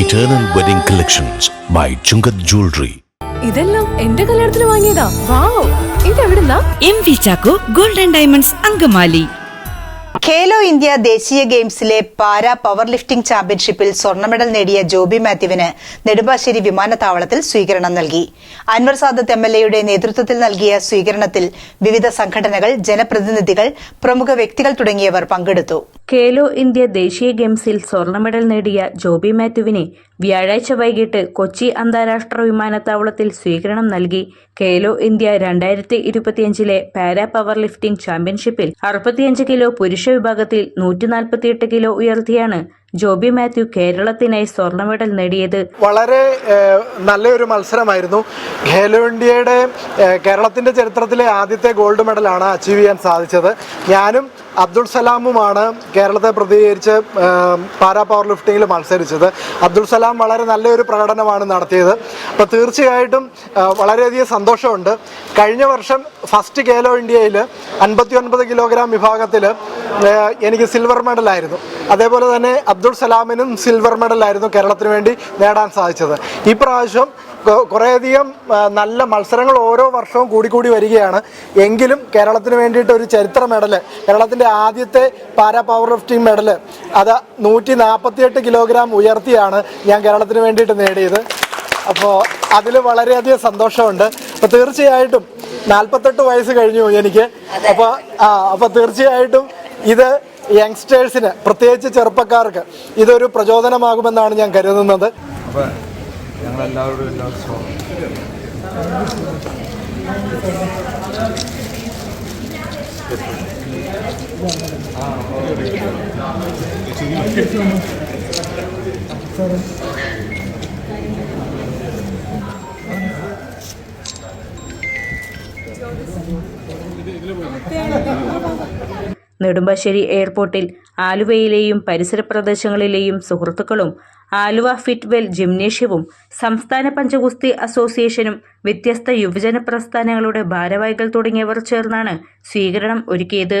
Eternal wedding collections by Chungath jewellery ഇതെല്ലാം എന്റെ കല്യാണത്തിന് വാങ്ങിയതാ. Wow. ഇതെവിടുന്നാ? M V Chacko golden diamonds Angamaly. Khelo India ദേശീയ ഗെയിംസിലെ പാരാ പവർ ലിഫ്റ്റിംഗ് ചാമ്പ്യൻഷിപ്പിൽ സ്വർണ മെഡൽ നേടിയ ജോബി മാത്യുവിന് നെടുമ്പാശ്ശേരി വിമാനത്താവളത്തിൽ സ്വീകരണം നൽകി. അൻവർ സാദത്ത് എം എൽ എയുടെ നേതൃത്വത്തിൽ നൽകിയ സ്വീകരണത്തിൽ വിവിധ സംഘടനകൾ ജനപ്രതിനിധികൾ പ്രമുഖ വ്യക്തികൾ തുടങ്ങിയവർ പങ്കെടുത്തു. ഖേലോ ഇന്ത്യ ദേശീയ ഗെയിംസിൽ സ്വർണ മെഡൽ നേടിയ ജോബി മാത്യുവിനെ വ്യാഴാഴ്ച വൈകിട്ട് കൊച്ചി അന്താരാഷ്ട്ര വിമാനത്താവളത്തിൽ സ്വീകരണം നൽകി. ഖേലോ ഇന്ത്യ രണ്ടായിരത്തി ഇരുപത്തിയഞ്ചിലെ പാരാ പവർ ലിഫ്റ്റിംഗ് ചാമ്പ്യൻഷിപ്പിൽ അറുപത്തിയഞ്ച് കിലോ പുരുഷ വിഭാഗത്തിൽ നൂറ്റി നാൽപ്പത്തിയെട്ട് കിലോ ഉയർത്തിയാണ് ജോബി മാത്യു കേരളത്തിനായി സ്വർണ മെഡൽ നേടിയത് വളരെ നല്ലൊരു മത്സരമായിരുന്നു. ഖേലോ ഇന്ത്യയുടെ കേരളത്തിന്റെ ചരിത്രത്തിലെ ആദ്യത്തെ ഗോൾഡ് മെഡലാണ് അച്ചീവ് ചെയ്യാൻ സാധിച്ചത്. ഞാനും അബ്ദുൾ സലാമുമാണ് കേരളത്തെ പ്രതികരിച്ച് പാരാ പവർ ലിഫ്റ്റിങ്ങിൽ മത്സരിച്ചത്. അബ്ദുൾ സലാം വളരെ നല്ലൊരു പ്രകടനമാണ് നടത്തിയത്. അപ്പോൾ തീർച്ചയായിട്ടും വളരെയധികം സന്തോഷമുണ്ട്. കഴിഞ്ഞ വർഷം ഫസ്റ്റ് ഖേലോ ഇന്ത്യയിൽ അൻപത്തി ഒൻപത് കിലോഗ്രാം വിഭാഗത്തിൽ എനിക്ക് സിൽവർ മെഡലായിരുന്നു. അതേപോലെ തന്നെ അബ്ദുൾ സലാമിനും സിൽവർ മെഡലായിരുന്നു കേരളത്തിന് വേണ്ടി നേടാൻ സാധിച്ചത്. ഈ പ്രാവശ്യം കുറേയധികം നല്ല മത്സരങ്ങൾ ഓരോ വർഷവും കൂടിക്കൂടി വരികയാണ്. എങ്കിലും കേരളത്തിന് വേണ്ടിയിട്ട് ഒരു ചരിത്ര മെഡൽ കേരളത്തിന്റെ ആദ്യത്തെ പാരാ പവർ ലിഫ്റ്റിംഗ് മെഡൽ അത് നൂറ്റി നാൽപ്പത്തിയെട്ട് കിലോഗ്രാം ഉയർത്തിയാണ് ഞാൻ കേരളത്തിന് വേണ്ടിയിട്ട് നേടിയത്. അപ്പോൾ അതിൽ വളരെയധികം സന്തോഷമുണ്ട്. അപ്പോൾ തീർച്ചയായിട്ടും നാൽപ്പത്തെട്ട് വയസ്സ് കഴിഞ്ഞു എനിക്ക്. അപ്പോൾ ആ അപ്പോൾ തീർച്ചയായിട്ടും ഇത് യങ്സ്റ്റേഴ്സിന് പ്രത്യേകിച്ച് ചെറുപ്പക്കാർക്ക് ഇതൊരു പ്രചോദനമാകുമെന്നാണ് ഞാൻ കരുതുന്നത്. അപ്പോൾ ഞങ്ങളെല്ലാവരോടും എല്ലാവരും സ്വാഗതം. നെടുമ്പാശ്ശേരി എയർപോർട്ടിൽ ആലുവയിലെയും പരിസര പ്രദേശങ്ങളിലെയും സുഹൃത്തുക്കളും ആലുവ ഫിറ്റ്വെൽ ജിംനേഷ്യവും സംസ്ഥാന പഞ്ചഗുസ്തി അസോസിയേഷനും വ്യത്യസ്ത യുവജന പ്രസ്ഥാനങ്ങളുടെ ഭാരവാഹികൾ തുടങ്ങിയവർ ചേർന്നാണ് സ്വീകരണം ഒരുക്കിയത്.